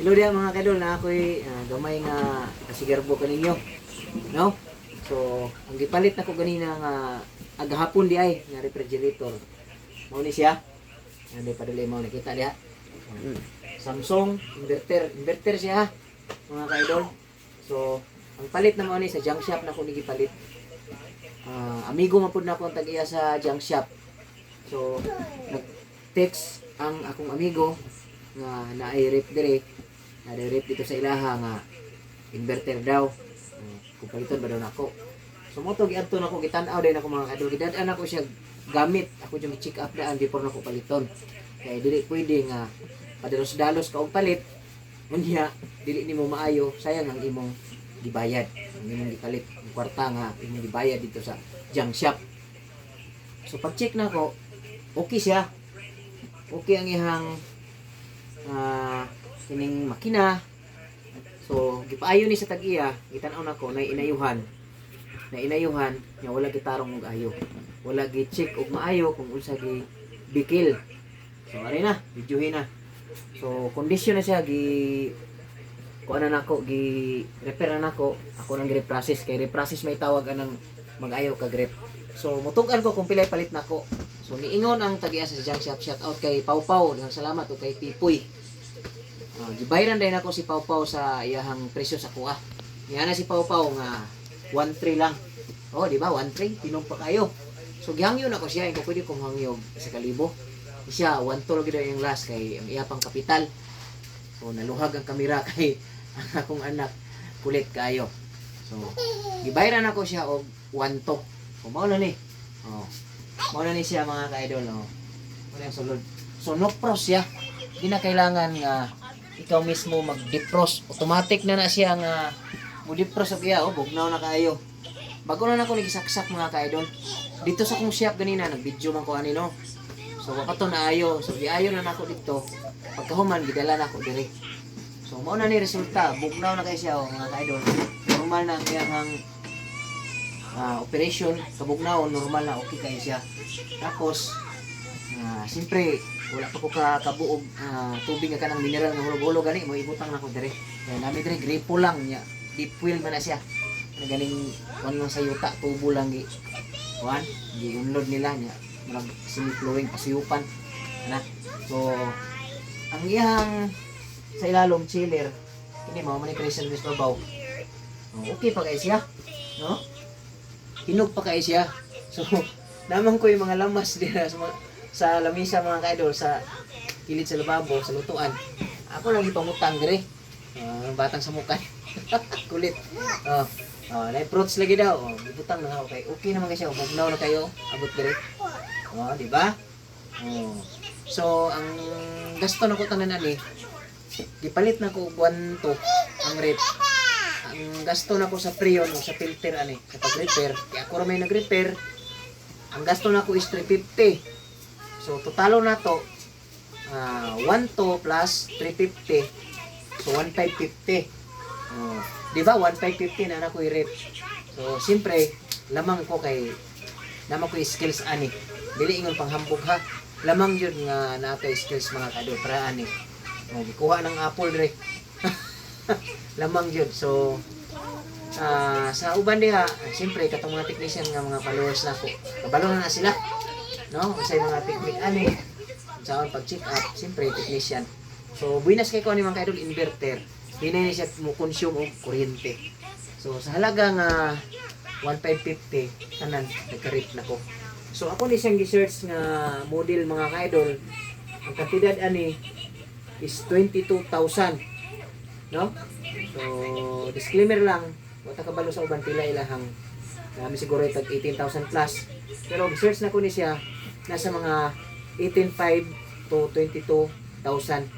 Hello dia mga kadol na ako'y ah, gamay nga kasigarbo kaninyo. No? So, ang gipalit na ko ganina nga agahapon di ay nga refrigerator. Mao ni siya. Ano pa dali mao nakita diha. Samsung inverter, inverter siya mga kaidol. So, ang palit na mao ni sa junk shop na ko ni gipalit. Ah, amigo man pud na ko ang tag-iya sa junk shop. So, nag-text ang akong amigo nga naay rep dire rep dito sa ilaha nga inverter daw. Uh, kung paliton ba daw nako. So mo to giadto nako gitan-aw din ako mga kadol gidan ako siya gamit. Ako yung check up daan before nako paliton. Kay dili pwede nga padalos-dalos ka og palit. Unya dili nimo maayo. Sayang ang imong gibayad. Ang imong gipalit ang kwarta nga imong gibayad dito sa junk shop. So pag check nako okay siya. Okay ang ihang ah kining makina. So gipaayo ni sa tag-iya gitan-aw nako na inayuhan. Na inayuhan nya wala gitarong og ayo. Wala gi check og maayo kung unsa gi bikil. So ari na videohin na. So kondisyon na siya gi kuan na nako gi repair na nako. Ako nang gi-reprocess kay reprocess may tawag anang mag-ayo ka grip. So mutugan ko kung pilay palit nako. So niingon ang tagiya sa junk shop shout out kay Pau Pau, salamat o kay Pipoy. Uh, gibayran din ako si Pau Pau sa iyahang presyo sa kuha. Niya na si Pau Pau nga 1.3 lang. Oh, di ba? 1.3 tinom pa kayo. So gihangyo na ko siya, ko pwede kong hangyo sa kalibo. Siya 1.2 lagi daw yung last kay ang iya kapital. So naluhag ang kamera kay ang akong anak kulit kayo. So gibayran ako siya og 1.2. So mao na ni. Oh. Mao na ni siya mga ka-idol, no. Wala yung sulod. So no pros siya. Di na kailangan nga ikaw mismo mag-defrost. Automatic na na siya nga mo defrost og iya, oh, bugnaw na kayo. Bago na nako nagisaksak mga ka-idol. Dito sa kong shop ganina nag-video man ko ani no. So wapato na ayo. So giayo na nako dito. Pagkahuman gidala nako diri. So mao na ni resulta, bugnaw na kay siya oh, mga ka-idol. Normal na ang iyang ah, operation kabugnaw normal na okay kayo siya tapos ah, siyempre wala pa ko ka kabuog ah, tubig nga kanang mineral nga hulog-hulog gani mo ibutang na ko dire kaya nami dire gripo lang nya deep well man na siya. Nagaling kuan lang sa yuta tubo lang gi. Kuan gi unlod nila nya murag semi flowing pasiyupan ana. So ang iyang sa ilalom chiller kini mao man ni ni babaw. Oh, okay pa kay siya no? Hinog pa kay siya. So, naman ko yung mga lamas din sa, mga- sa lamisa mga kaidol sa kilid sa lababo, sa lutuan. Ako lang ipamutang dire. Ah, batang sa mukha. Kulit. Oh, oh, na fruits lagi daw. Oh, butang na ako kay. Okay naman kasi. Bugnaw na kayo. Abot dire. Oh, di ba? Oh. So, ang gasto na ko tanan ani, gipalit na ko buwan to ang rep ang gasto na ko sa preyon o sa filter ani sa pag-repair kaya ako may nag-repair ang gasto na ko is 350 so totalo na to ah 1 to plus 350 so 1550 oh, di ba 1550 na na ko i-rep so siyempre lamang ko kay lamang ko skills ani dili ingon panghambog ha lamang yun nga natay skills mga kado para ani oh, gikuha ng apple dire lamang yun. So, ah sa uban diha, siyempre katong mga technician nga mga followers nako. Kabalo na na sila. No? Sa mga technique ani sa pag check up, siyempre technician. So, buinas kay ko ni mga idol inverter. Hinay siya mo consume og kuryente. So, sa halaga nga 1550 tanan nagka-rate nako. So, ako ni siyang gi-search nga model mga ka-idol. Ang kantidad ani is 22,000 no? So, disclaimer lang, wata kabalo sa uban pila ilahang kami siguro tag 18,000 plus. Pero search na ko ni siya nasa mga 18,500 to 22,000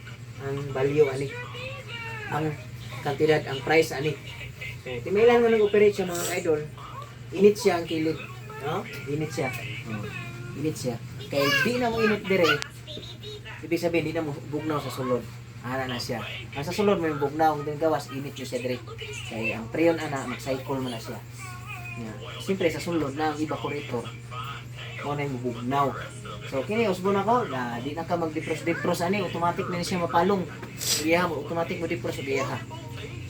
ang value ani. Ang kantidad, ang price ani. So, timailan mo nag-operate siya mga idol. Init siya ang kilid. No? Init siya. Oh. Init siya. Kaya di na mo init dire. Ibig sabihin, di na mo bugnaw sa sulod. Ana na siya. Ang sa sulod mo yung bugnaw, kung gawas, init yun siya dire. Kaya ang preyon ana, mag-cycle mo na siya. Yeah. Siyempre sa sulod na ang evaporator. Mo na mabugnaw. So kini usbon ako na di na ka mag-defrost defrost ani automatic na ni siya mapalong. Iya mo automatic mo defrost iya ha.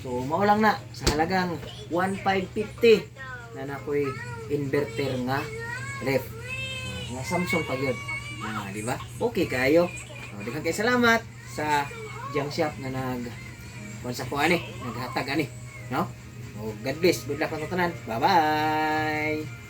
So mao lang na sa halagang 1550 na nakoy inverter nga ref. Nga Samsung pa yun. Ah, di ba? Okay kayo. Oh, Daghang kay salamat sa junk shop nga nag kuan sa ko ani, naghatag ani, no? Oh, God bless. Good luck sa tanan. Bye-bye.